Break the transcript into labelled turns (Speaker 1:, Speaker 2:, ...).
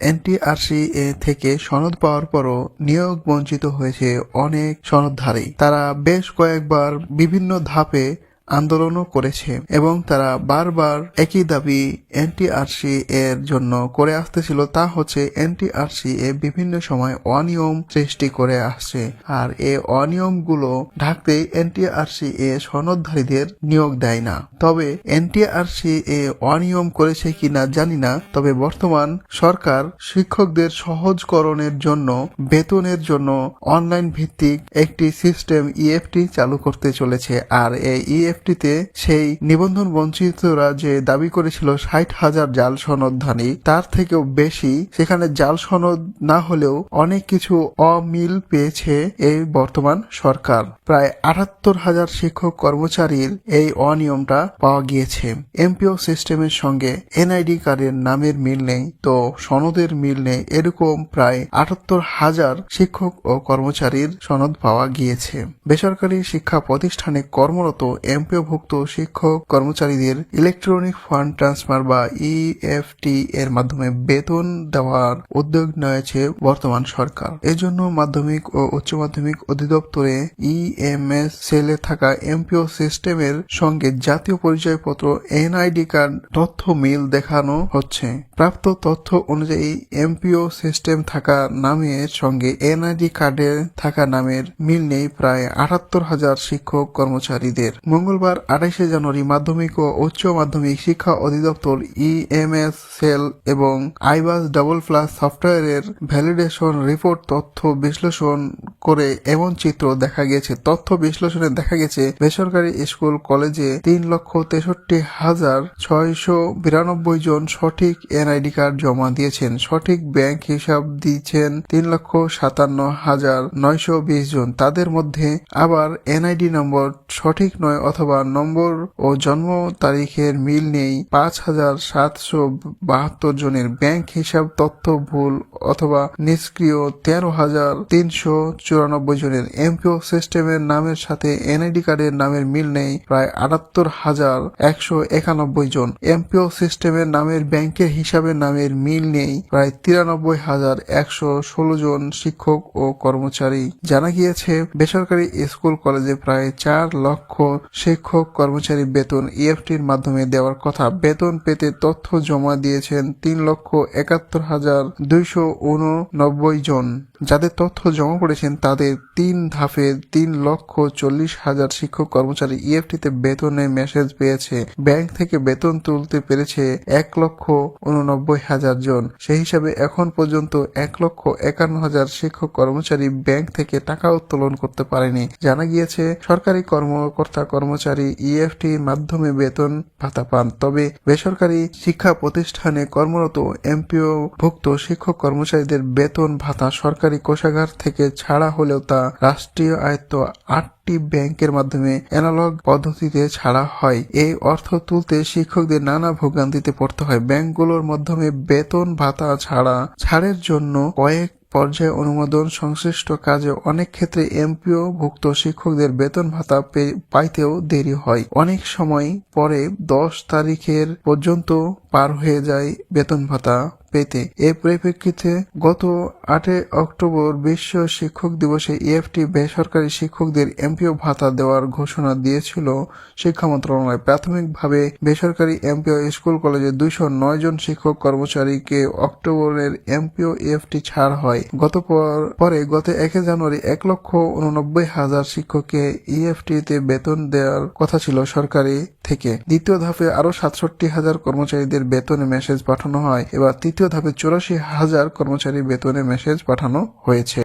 Speaker 1: NTRC এ থেকে সনদ পাওয়ার পরও নিয়োগ বঞ্চিত হয়েছে অনেক সনদধারী। তারা বেশ কয়েকবার বিভিন্ন ধাপে আন্দোলনও করেছে এবং তারা বারবার একই দাবি এনটিআরসি এর জন্য করে আসতেছিল। তা হচ্ছে এনটিআরসি এ বিভিন্ন সময় অনিয়ম সৃষ্টি করে আসছে আর এই অনিয়মগুলো ঢাকতে এনটিআরসি এ সনদধারীদের নিয়োগ দেয় না। তবে এনটিআরসি এ অনিয়ম করেছে কিনা জানি না, তবে বর্তমান সরকার শিক্ষকদের সহজকরণের জন্য, বেতনের জন্য অনলাইন ভিত্তিক একটি সিস্টেম ইএফটি চালু করতে চলেছে আর এই ইএফটিতে সেই নিবন্ধন বঞ্চিতরা যে দাবি করেছিল ষাট হাজার জাল সনদধানী তার থেকেও বেশি সেখানে জাল সনদ না হলেও অনেক কিছু অমিল পেয়েছে এই বর্তমান সরকার। প্রায় আটাত্তর হাজার শিক্ষক কর্মচারীর এই অনিয়মটা পাওয়া গিয়েছে। এমপিও সিস্টেমের সঙ্গে এনআইডি কার্ডের নামের মিল নেই, তো সনদের মিল নেই, এরকম প্রায় আটাত্তর হাজার শিক্ষক ও কর্মচারীর সনদ পাওয়া গিয়েছে। বেসরকারি শিক্ষা প্রতিষ্ঠানে কর্মরত এমপিওভুক্ত শিক্ষক কর্মচারীদের ইলেকট্রনিক ফান্ড ট্রান্সফার বা ইএফটি এর মাধ্যমে বেতন দেওয়ার উদ্যোগ নিয়েছে বর্তমান সরকার। এজন্য মাধ্যমিক ও উচ্চ মাধ্যমিক অধিদপ্তরে ইএমএস সেলে থাকা এমপিও সিস্টেমের সঙ্গে জাতীয় পরিচয়পত্র এনআইডি কার্ড তথ্য মিল দেখানো হচ্ছে। প্রাপ্ত তথ্য অনুযায়ী এমপিও সিস্টেম থাকা নামের সঙ্গে এনআইডি কার্ডে থাকা নামের মিল নেই প্রায় আটাত্তর হাজার শিক্ষক কর্মচারীদের। মঙ্গলবার আঠাইশে জানুয়ারি মাধ্যমিক ও উচ্চ মাধ্যমিক শিক্ষা অধিদপ্তর ইএমএস সেল এবং আইবাস ডাবল প্লাস সফটওয়্যারের ভ্যালিডেশন রিপোর্ট তথ্য বিশ্লেষণ করে এমন চিত্র দেখা গেছে। তথ্য বিশ্লেষণে দেখা গেছে, বেসরকারি স্কুল কলেজে তিন লক্ষ তেষট্টি হাজার ছয়শো বিরানব্বই জন সঠিক এনআইডি কার্ড জমা দিয়েছেন। সঠিক ব্যাংক হিসাব দিয়েছেন তিন লক্ষ সাতান্ন হাজার নয়শো বিশ জন। তাদের মধ্যে আবার এনআইডি নম্বর সঠিক নয় অথবা নম্বর ও জন্ম তারিখের মিল নেই। পাঁচ হাজার সাতশো বাহাত্তর জনের ব্যাংক হিসাব তথ্য ভুল অথবা নিষ্ক্রিয় তেরো হাজার তিনশো চুরানব্বই জনের এমপিও সিস্টেমের নামের সাথে এনআইডি কার্ডের নামের মিল নেই। প্রায় আটাত্তর হাজার একশো একানব্বই জন এমপিও সিস্টেমের নামের ব্যাংকের হিসাবের নামের মিল নেই। প্রায় তিরানব্বই হাজার একশো ষোলো জন শিক্ষক ও কর্মচারী। জানা গিয়েছে, বেসরকারি স্কুল কলেজে প্রায় চার লক্ষ শিক্ষক কর্মচারী বেতন ইএফটির মাধ্যমে দেওয়ার কথা। বেতন পেতে তথ্য জমা দিয়েছেন তিন লক্ষ একাত্তর হাজার দুইশো উননব্বই জন। যাদের তথ্য জমা করেছেন তাদের তিন ধাপে তিন লক্ষ চল্লিশ হাজার শিক্ষক কর্মচারী ইএফটিতে বেতনের মেসেজ পেয়েছে। ব্যাংক থেকে বেতন তুলতে পেরেছে এক লক্ষ উননব্বই হাজার জন। সেই হিসাবে এখন পর্যন্ত এক লক্ষ একান্ন হাজার শিক্ষক কর্মচারী ব্যাংক থেকে টাকা উত্তোলন করতে পারেনি। জানা গিয়েছে, সরকারি কর্মকর্তা কর্মচারী ইএফটি মাধ্যমে বেতন ভাতা পান। তবে বেসরকারি শিক্ষা প্রতিষ্ঠানে কর্মরত এমপিও ভুক্ত শিক্ষক কর্মচারীদের বেতন ভাতা সরকারি কোষাগার থেকে ছাড়া হলেও তা রাষ্ট্রীয় আয়ত্ত আটটি ব্যাংকের মাধ্যমে অ্যানালগ পদ্ধতিতে ছাড়া হয়। এই অর্থ তুলতে শিক্ষকদের নানা ভোগান্তিতে পড়তে হয়। ব্যাংকগুলোর মাধ্যমে বেতন ভাতা ছাড়া, ছাড়ের জন্য কয়েক পর্যায়ে অনুমোদন সংশ্লিষ্ট কাজে অনেক ক্ষেত্রে এমপিও ভুক্ত শিক্ষকদের বেতন ভাতা পাইতেও দেরি হয়। অনেক সময় পরে দশ তারিখের পর্যন্ত পার হয়ে যায় বেতন ভাতা। পেতে। এ পরিপ্রেক্ষিতে গত আটই অক্টোবর বিশ্ব শিক্ষক দিবসে ইএফটি বেসরকারি শিক্ষকদের এমপিও ভাতা দেওয়ার ঘোষণা দিয়েছিল শিক্ষা মন্ত্রণালয়। প্রাথমিকভাবে বেসরকারি এমপিও স্কুল কলেজে দুইশো নয় জন শিক্ষক কর্মচারীকে অক্টোবরের এমপিও ইএফটি ছাড় হয়। গত পর- গত একে জানুয়ারি এক লক্ষ উননব্বই হাজার শিক্ষককে ইএফটিতে বেতন দেওয়ার কথা ছিল সরকারি থেকে। দ্বিতীয় ধাপে আরও সাতষট্টি হাজার কর্মচারীদের বেতনে মেসেজ পাঠানো হয়। এবার তৃতীয় ধাপে চুরাশি হাজার কর্মচারী বেতনে মেসেজ পাঠানো হয়েছে।